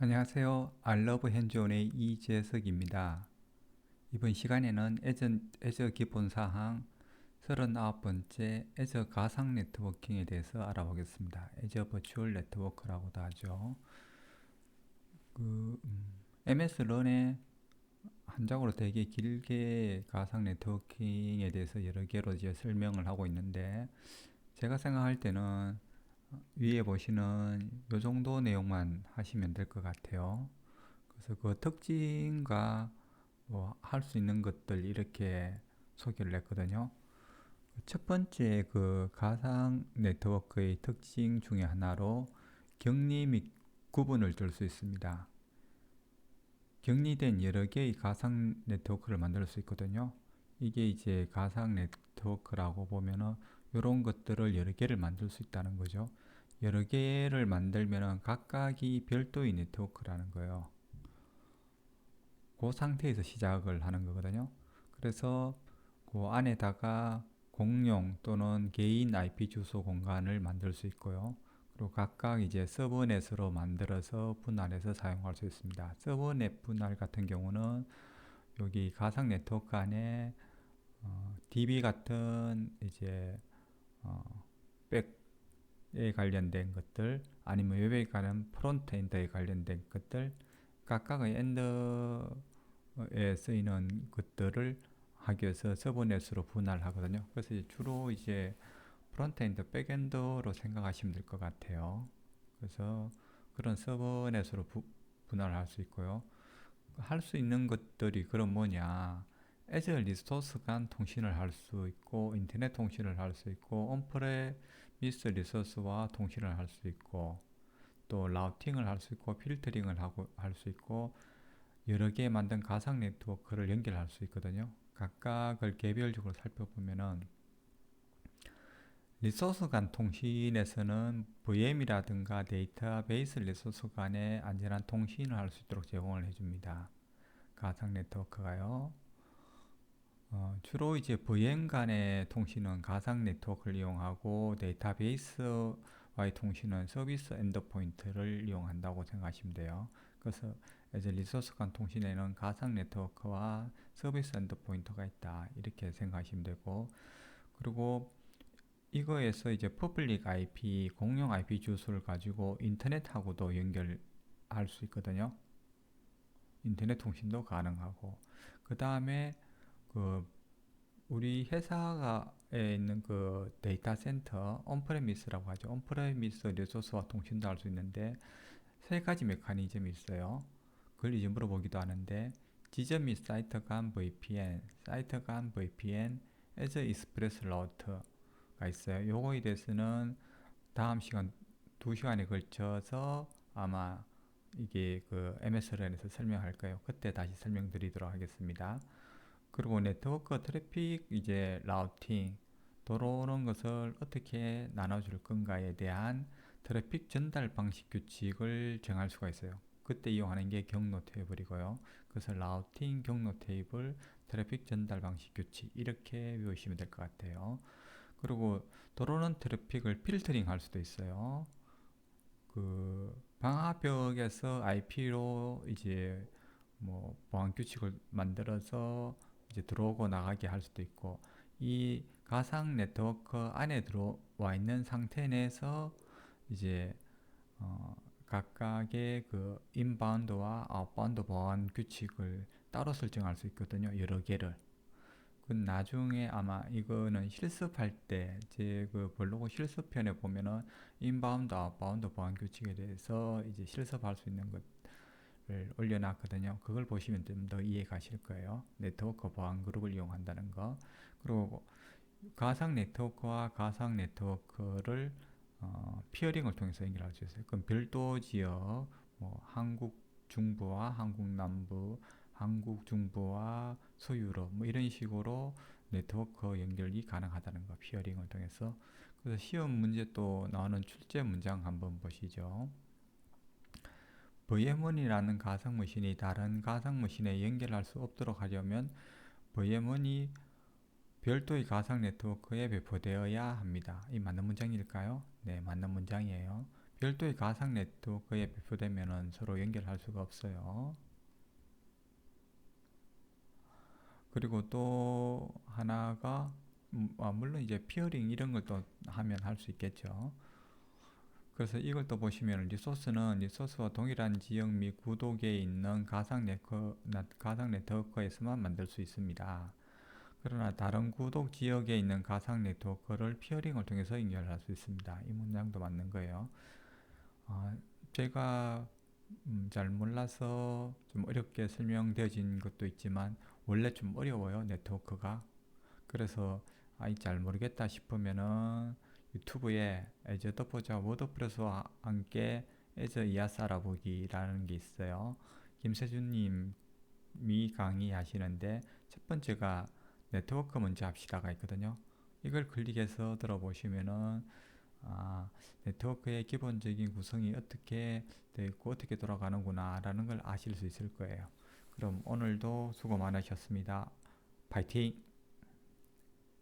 안녕하세요. 알러브 핸즈온의 이재석입니다. 이번 시간에는 애저, 애저 기본사항 39번째 애저 가상 네트워킹에 대해서 알아보겠습니다. 애저 버추얼 네트워크라고도 하죠. 그, 음, MS 런의 한장으로 되게 길게 가상 네트워킹에 대해서 여러 개로 이제 설명을 하고 있는데 제가 생각할 때는 위에 보시는 요 정도 내용만 하시면 될 것 같아요. 그래서 그 특징과 뭐 할 수 있는 것들 이렇게 소개를 했거든요. 첫 번째 그 가상 네트워크의 특징 중에 하나로 격리 및 구분을 둘수 있습니다. 격리된 여러 개의 가상 네트워크를 만들 수 있거든요. 이게 이제 가상 네트워크라고 보면은 이런 것들을 여러 개를 만들 수 있다는 거죠. 여러 개를 만들면 각각이 별도의 네트워크라는 거예요. 그 상태에서 시작을 하는 거거든요. 그래서 그 안에다가 공용 또는 개인 IP 주소 공간을 만들 수 있고요. 그리고 각각 이제 서버넷으로 만들어서 분할해서 사용할 수 있습니다. 서버넷 분할 같은 경우는 여기 가상 네트워크 안에 어, DB 같은 이제 어, 백에 관련된 것들 아니면 웹에 관한 프론트엔드에 관련된 것들 각각의 엔더에 쓰이는 것들을 하기 위해서 서버넷으로 분할하거든요. 그래서 이제 주로 이제 프론트엔드, 백엔드로 생각하시면 될 것 같아요. 그래서 그런 서버넷으로 부, 분할할 수 있고요. 할 수 있는 것들이 그럼 뭐냐? 애저 리소스 간 통신을 할 수 있고 인터넷 통신을 할 수 있고 온프레미스 리소스와 통신을 할 수 있고 또 라우팅을 할 수 있고 필터링을 하고 할 수 있고 여러 개 만든 가상 네트워크를 연결할 수 있거든요. 각각을 개별적으로 살펴보면은 리소스 간 통신에서는 VM이라든가 데이터베이스 리소스 간의 안전한 통신을 할 수 있도록 제공을 해줍니다. 가상 네트워크가요. 어, 주로 이제 VM 간의 통신은 가상 네트워크를 이용하고 데이터베이스와의 통신은 서비스 엔더포인트를 이용한다고 생각하시면 돼요. 그래서 이제 리소스 간 통신에는 가상 네트워크와 서비스 엔더포인트가 있다 이렇게 생각하시면 되고 그리고 이거에서 이제 퍼블릭 IP 공용 IP 주소를 가지고 인터넷하고도 연결할 수 있거든요. 인터넷 통신도 가능하고 그 다음에 그 우리 회사에 있는 그 데이터 센터 온프레미스라고 하죠. 온프레미스 리소스와 통신도 할 수 있는데 세 가지 메커니즘이 있어요. 그걸 이제 물어보기도 하는데 지점 및 사이트 간 VPN, 사이트 간 VPN, as express route가 있어요. 요거에 대해서는 다음 시간 두 시간에 걸쳐서 아마 이게 그 MSLN에서 설명할 거예요. 그때 다시 설명드리도록 하겠습니다. 그리고 네트워크 트래픽 이제 라우팅 들어오는 것을 어떻게 나눠줄 건가에 대한 트래픽 전달 방식 규칙을 정할 수가 있어요. 그때 이용하는 게 경로 테이블이고요. 그래서 라우팅 경로 테이블 트래픽 전달 방식 규칙 이렇게 외우시면 될 것 같아요. 그리고 들어오는 트래픽을 필터링 할 수도 있어요. 그 방화벽에서 IP로 이제 뭐 보안 규칙을 만들어서 이제 들어오고 나가게 할 수도 있고 이 가상 네트워크 안에 들어와 있는 상태 내에서 이제 어 각각의 그 인바운드와 아웃바운드 보안 규칙을 따로 설정할 수 있거든요. 여러 개를. 그 나중에 아마 이거는 실습할 때 제 그 블로그 실습편에 보면은 인바운드, 아웃바운드 보안 규칙에 대해서 이제 실습할 수 있는 것 올려놨거든요. 그걸 보시면 좀 더 이해 가실 거예요. 네트워크 보안 그룹을 이용한다는 거. 그리고 가상 네트워크와 가상 네트워크를 어, 피어링을 통해서 연결할 수 있어요. 그럼 별도 지역, 뭐 한국 중부와 한국 남부, 한국 중부와 서유럽 뭐 이런 식으로 네트워크 연결이 가능하다는 거 피어링을 통해서 그래서 시험 문제 또 나오는 출제 문장 한번 보시죠. VM원이라는 가상머신이 다른 가상머신에 연결할 수 없도록 하려면 VM원이 별도의 가상 네트워크에 배포되어야 합니다. 이 맞는 문장일까요? 네, 맞는 문장이에요. 별도의 가상 네트워크에 배포되면은 서로 연결할 수가 없어요. 그리고 또 하나가 음, 아, 물론 이제 피어링 이런 걸또 하면 할 수 있겠죠. 그래서 이걸 또 보시면 리소스는 리소스와 동일한 지역 및 구독에 있는 가상 네트워크, 가상 네트워크에서만 만들 수 있습니다. 그러나 다른 구독 지역에 있는 가상 네트워크를 피어링을 통해서 연결할 수 있습니다. 이 문장도 맞는 거예요. 어, 제가 음, 잘 몰라서 좀 어렵게 설명되어진 것도 있지만 원래 좀 어려워요 네트워크가 그래서 아이 잘 모르겠다 싶으면은 유튜브에 에저 덮보자 워드프레스와 함께 에저 이하스 알아보기라는 게 있어요 김세준님이 강의하시는데 첫 번째가 네트워크 먼저 합시다가 있거든요 이걸 클릭해서 들어보시면은 아, 네트워크의 기본적인 구성이 어떻게 되어 있고 어떻게 돌아가는구나 라는 걸 아실 수 있을 거예요. 그럼 오늘도 수고 많으셨습니다. 파이팅!